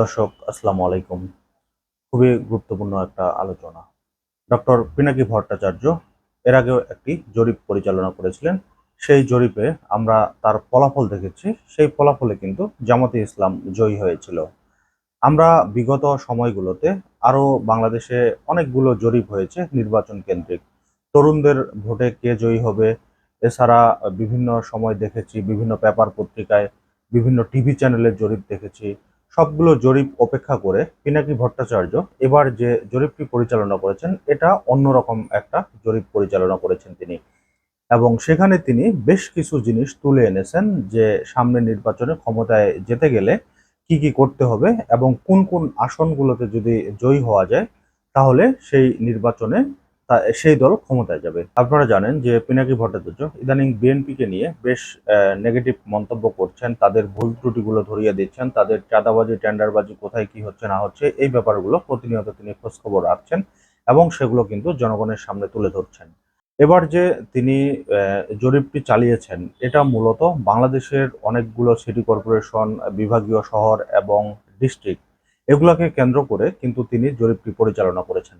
দর্শক, আসসালামু আলাইকুম। খুবই গুরুত্বপূর্ণ একটা আলোচনা। ডক্টর পিনাকি ভট্টাচার্য এর আগেও একটি জরিপ পরিচালনা করেছিলেন। সেই জরিপে আমরা তার ফলাফল দেখেছি। সেই ফলাফলে কিন্তু জামাতে ইসলাম জয়ী হয়েছিল। আমরা বিগত সময়গুলোতে আরও বাংলাদেশে অনেকগুলো জরিপ হয়েছে নির্বাচন কেন্দ্রিক। তরুণদের ভোটে কে জয়ী হবে, এছাড়া বিভিন্ন সময় দেখেছি বিভিন্ন পেপার পত্রিকায়, বিভিন্ন টিভি চ্যানেলের জরিপ দেখেছি। সবগুলো জরিপ অপেক্ষা করে পিনাকি ভট্টাচার্য এবার যে জরিপটি পরিচালনা করেছেন, এটা অন্যরকম একটা জরিপ পরিচালনা করেছেন তিনি। এবং সেখানে তিনি বেশ কিছু জিনিস তুলে এনেছেন যে সামনে নির্বাচনে ক্ষমতায় যেতে গেলে কি কি করতে হবে এবং কোন কোন আসনগুলোতে যদি জয়ী হওয়া যায়, তাহলে সেই নির্বাচনে সেই দল ক্ষমতায় যাবে। আপনারা জানেন যে পিনাকি ভট্টাচার্য ইদানিং বিএনপিকে নিয়ে বেশ নেগেটিভ মন্তব্য করছেন, তাদের ভুল ত্রুটিগুলো ধরিয়ে দিচ্ছেন, তাদের চাঁদাবাজি, টেন্ডারবাজি কোথায় কি হচ্ছে, না হচ্ছে, এই ব্যাপারগুলো প্রতিনিয়ত তিনি খোঁজখবর রাখছেন এবং সেগুলো কিন্তু জনগণের সামনে তুলে ধরছেন। এবার যে তিনি জরিপটি চালিয়েছেন, এটা মূলত বাংলাদেশের অনেকগুলো সিটি কর্পোরেশন বিভাগীয় শহর এবং ডিস্ট্রিক্ট এগুলোকে কেন্দ্র করে কিন্তু তিনি জরিপটি পরিচালনা করেছেন।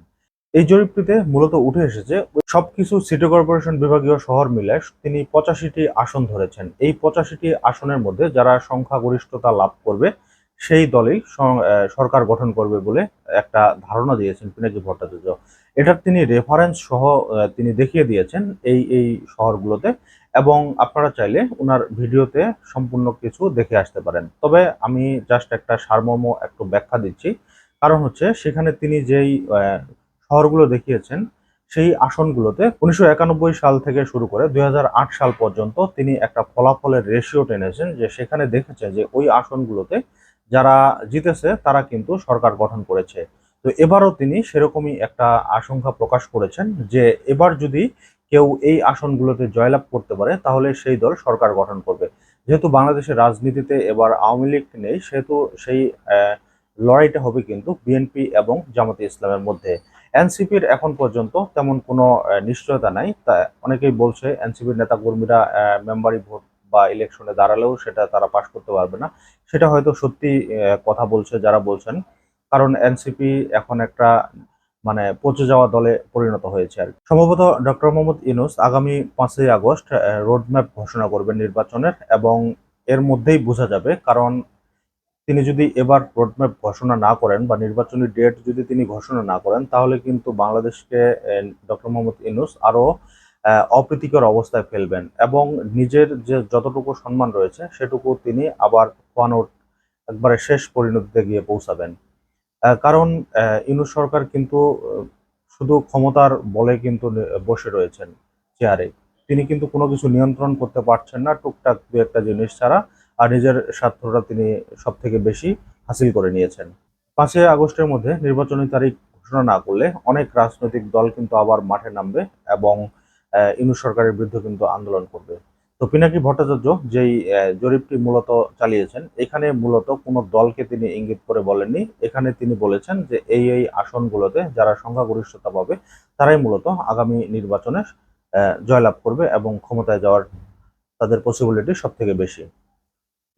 এই জরিপটিতে মূলত উঠে এসেছে, সবকিছু সিটি কর্পোরেশন বিভাগীয় শহর মিলে তিনি পঁচাশিটি আসন ধরেছেন। এই পঁচাশিটি আসনের মধ্যে যারা সংখ্যাগরিষ্ঠতা লাভ করবে, সেই দলেই সরকার গঠন করবে বলে একটা ধারণা দিয়েছেন পিনাকি ভট্টাচার্য। এটার তিনি রেফারেন্স সহ তিনি দেখিয়ে দিয়েছেন এই এই শহরগুলোতে এবং আপনারা চাইলে ওনার ভিডিওতে সম্পূর্ণ কিছু দেখে আসতে পারেন। তবে আমি জাস্ট একটা সারমর্ম একটু ব্যাখ্যা দিচ্ছি। কারণ হচ্ছে সেখানে তিনি যেই শহরগুলো দেখিয়েছেন, সেই আসনগুলোতে উনিশশো একানব্বই সাল থেকে শুরু করে দুই হাজার আট সাল পর্যন্ত তিনি একটা ফলাফলের রেশিও টেনেছেন যে সেখানে দেখেছে যে ওই আসনগুলোতে যারা জিতেছে তারা কিন্তু সরকার গঠন করেছে। তো এবারও তিনি সেরকমই একটা আশঙ্কা প্রকাশ করেছেন যে এবার যদি কেউ এই আসনগুলোতে জয়লাভ করতে পারে তাহলে সেই দল সরকার গঠন করবে। যেহেতু বাংলাদেশের রাজনীতিতে এবার আওয়ামী লীগ নেই, সেহেতু সেই লড়াইটা হবে কিন্তু বিএনপি এবং জামাতে ইসলামের মধ্যে। এনসিপির এখন পর্যন্ত তেমন কোনো নিশ্চয়তা নাই। তা অনেকেই বলছে এনসিপির নেতাকর্মীরা মেম্বারি ভোট বা ইলেকশনে দাঁড়ালেও সেটা তারা পাশ করতে পারবে না। সেটা হয়তো সত্যি কথা বলছে যারা বলছেন। কারণ এনসিপি এখন একটা মানে পচে যাওয়া দলে পরিণত হয়েছে আর সম্ভবত ডক্টর মোহাম্মদ ইনুস আগামী পাঁচই আগস্ট রোডম্যাপ ঘোষণা করবেন নির্বাচনের এবং এর মধ্যেই বোঝা যাবে। কারণ তিনি যদি এবার রোডম্যাপ ঘোষণা না করেন বা নির্বাচনী ডেট যদি তিনি ঘোষণা না করেন, তাহলে কিন্তু বাংলাদেশকে ডক্টর মোহাম্মদ ইনুস আরও অপ্রীতিকর অবস্থায় ফেলবেন এবং নিজের যে যতটুকু সম্মান রয়েছে, সেটুকু তিনি আবার খোয়ানোর, একবারে শেষ পরিণতিতে গিয়ে পৌঁছাবেন। কারণ ইউনূস সরকার কিন্তু শুধু ক্ষমতার বলে কিন্তু বসে রয়েছেন চেয়ারে তিনি কিন্তু কোনো কিছু নিয়ন্ত্রণ করতে পারছেন না, টুকটাক দু একটা জিনিস ছাড়া। আর নিজের স্বার্থটা তিনি সব থেকে বেশি হাসিল করে নিয়েছেন। পাঁচই আগস্টের মধ্যে নির্বাচনী তারিখ ঘোষণা না করলে অনেক রাজনৈতিক দল কিন্তু আবার মাঠে নামবে এবং ইনু সরকারের বিরুদ্ধে কিন্তু আন্দোলন করবে। তো পিনাকি ভট্টাচার্য যেই জরিপটি মূলত চালিয়েছেন, এখানে মূলত কোনো দলকে তিনি ইঙ্গিত করে বলেননি। এখানে তিনি বলেছেন যে এই এই আসনগুলোতে যারা সংখ্যাগরিষ্ঠতা পাবে, তারাই মূলত আগামী নির্বাচনে জয়লাভ করবে এবং ক্ষমতায় যাওয়ার তাদের পসিবিলিটি সব থেকে বেশি।